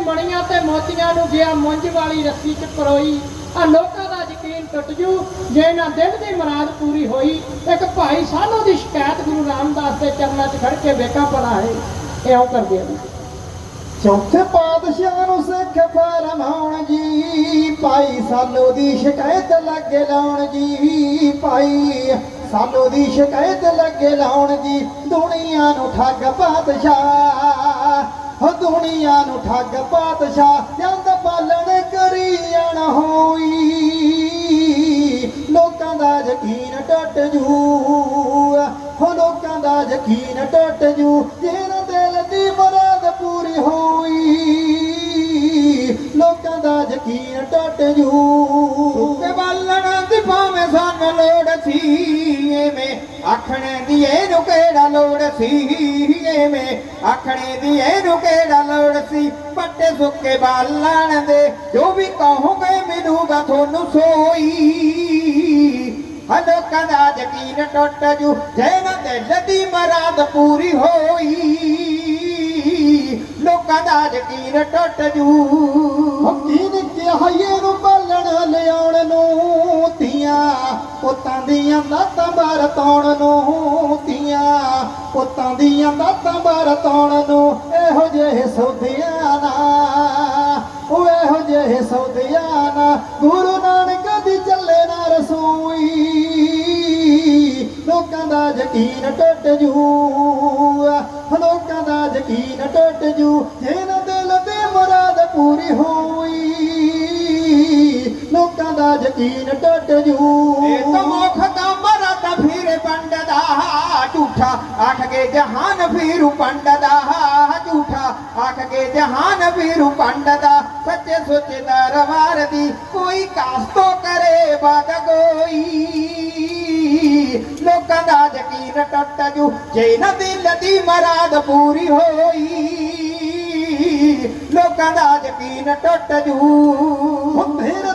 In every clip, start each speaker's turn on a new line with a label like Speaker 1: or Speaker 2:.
Speaker 1: ਮਣੀਆਂ ਤੇ ਮੋਤੀਆਂ ਨੂੰ ਗਿਆ ਮੁੰਜ ਵਾਲੀ ਰੱਸੀ 'ਚ ਪਰੋਈ। ਆ ਲੋਕਾਂ ਦਾ ਯਕੀਨ ਟੁੱਟ ਜੂ, ਜੇ ਇਹਨਾਂ ਦਿਲ ਦੀ ਮੁਰਾਦ ਪੂਰੀ ਹੋਈ, ਇੱਕ ਭਾਈ ਸਾਨੋ ਦੀ ਸ਼ਿਕਾਇਤ ਗੁਰੂ ਰਾਮਦਾਸ ਦੇ ਚਰਨਾਂ 'ਚ ਖੜ ਕੇ ਵੇਖਾਂ ਭਲਾ ਹੈ। ਇਉਂ ਕਰਦੇ ਆ।
Speaker 2: ਚੌਥੇ ਪਾਤਸ਼ਾਹ ਨੂੰ ਸਿੱਖ ਫਰਮਾਉਣ ਜੀ, ਭਾਈ ਸਾਲੋ ਦੀ ਸ਼ਿਕਾਇਤ ਲੱਗੇ ਲਾਉਣ ਜੀ, ਭਾਈ ਸਾਨੂੰ ਦੀ ਸ਼ਿਕਾਇਤ ਲੱਗੇ ਲਾਉਣ ਜੀ, ਦੁਨੀਆ ਨੂੰ ਠੱਗ ਪਾਤਸ਼ਾਹ। ਹੋ ਦੁਨੀਆ ਨੂੰ ਠੱਗ ਪਾਤਸ਼ਾਹ ਚੰਦ ਪਾਲਣ ਕਰੀ ਅਣ ਹੋਈ। ਲੋਕਾਂ ਦਾ ਯਕੀਨ ਟੁੱਟ ਜੂ, ਹੋ ਲੋਕਾਂ ਦਾ ਯਕੀਨ ਟੁੱਟ ਜੂ।
Speaker 3: ਆਖਣੇ ਦੀ ਇਹਨੂੰ ਕਿਹੜਾ ਲੋੜ ਸੀ? ਐਵੇਂ ਆਖਣੇ ਦੀ ਇਹਨੂੰ ਕਿਹੜਾ ਲੋੜ ਸੀ? ਪੱਟੇ ਸੁੱਕੇ ਬਾਲਣ ਦੇ ਜੋ ਵੀ ਕਹੋਗੇ ਮਿਲੂਗਾ ਤੁਹਾਨੂੰ ਸੋਈ। ਹਲੋ ਕਦਾ ਯਕੀਨ ਟੁੱਟ ਜੂ ਜੇ ਨਾ ਦਿਲ ਦੀ ਮਰਾਦ ਪੂਰੀ ਹੋਈ। ਲੋਕਾਂ ਦਾ ਯਕੀਨ ਟੁੱਟ ਜੂ।
Speaker 2: ਹਕੀਨ ਕਿਹਾਈਏ ਨੂੰ ਬਾਲਣ ਲਿਆ। ਪੁੱਤਾਂ ਦੀਆਂ ਦਾਤਾਂ ਵਰਤਾਉਣ ਨੂੰ ਧੀਆਂ ਪੁੱਤਾਂ ਦੀਆਂ ਦਾਤਾਂ ਵਰਤਾਉਣ ਨੂੰ ਇਹੋ ਜਿਹੇ ਸੌਦਿਆਂ ਨਾ ਉਹ ਇਹੋ ਜਿਹੇ ਸੌਦਿਆਂ ਨਾ ਗੁਰੂ ਨਾਨਕ ਦੀ ਚੱਲੇ ਨਾ ਰਸੂਈ। ਲੋਕਾਂ ਦਾ ਯਕੀਨ ਟੁੱਟ ਜੂ। ਲੋਕਾਂ ਦਾ ਯਕੀਨ ਟੁੱਟ ਜੂ। ਜਿਹਨਾਂ ਦਿਲ ਦੀ ਮੁਰਾਦ ਪੂਰੀ ਹੋਈ ਲੋਕਾਂ ਦਾ ਯਕੀਨ ਟੁੱਟ ਜੂ।
Speaker 3: ਇਹ ਤਾਂ ਮੁਖ ਦਾ ਮਰਦਾ ਫਿਰੇ ਪੰਡ ਦਾ ਝੂਠਾ। ਆਖ ਕੇ ਜਹਾਨ ਫਿਰੂ ਪੰਡ ਦਾ ਝੂਠਾ। ਆਖ ਕੇ ਜਹਾਨ ਫਿਰੂ ਪੰਡ ਦਾ ਸੱਚੇ ਸੁੱਚੇ ਦਰਬਾਰ ਦੀ ਕੋਈ ਕਾਸ ਤੋਂ ਕਰੇ ਬਾਦ ਕੋਈ। ਲੋਕਾਂ ਦਾ ਯਕੀਨ ਟੁੱਟ ਜੂ ਜੇ ਨਾ ਦਿਲ ਦੀ ਮਰਾਦ ਪੂਰੀ ਹੋਈ। ਲੋਕਾਂ ਦਾ ਯਕੀਨ ਟੁੱਟ ਜੂ।
Speaker 2: ਦੀਆਂ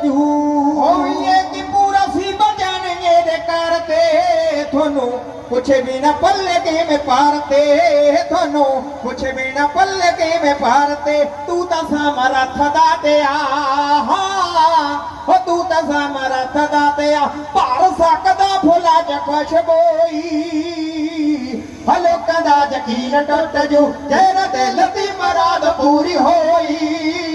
Speaker 2: ਯਕੀਨ ਟੁੱਟ ਜੂ।
Speaker 3: ਹੋਈਏ ਕਿ ਪੂਰਾ ਸੀ ਬਜਨ ਇਹਦੇ ਕਰਤੇ ਤੁਹਾਨੂੰ ਪੁੱਛੇ ਬਿਨਾ ਪੱਲੇ ਕਿਵੇਂ ਪਾਰਤੇ ਤੁਹਾਨੂੰ ਪੁੱਛੇ ਬਿਨਾ ਪੱਲੇ ਕਿਵੇਂ ਪਾਰਤੇ ਤੂੰ। ਤਾਂ ਸਮਰੱਥ ਥਦਾ ਤੇ ਆ ਹੋ, ਤੂੰ ਤਾਂ ਸਮਰੱਥ ਥਦਾ ਤੇ ਆ ਭਾਰ ਸਕਦਾ ਫੁੱਲਾਂ ਜ ਖੁਸ਼ਬੋਈ ਹਲੋਕਾਂ ਦਾ ਯਕੀਨ ਟੁੱਟ ਜੂ ਤੇਰਾ ਦਿਲ ਦੀ ਮਰਾਦ ਪੂਰੀ ਹੋਈ।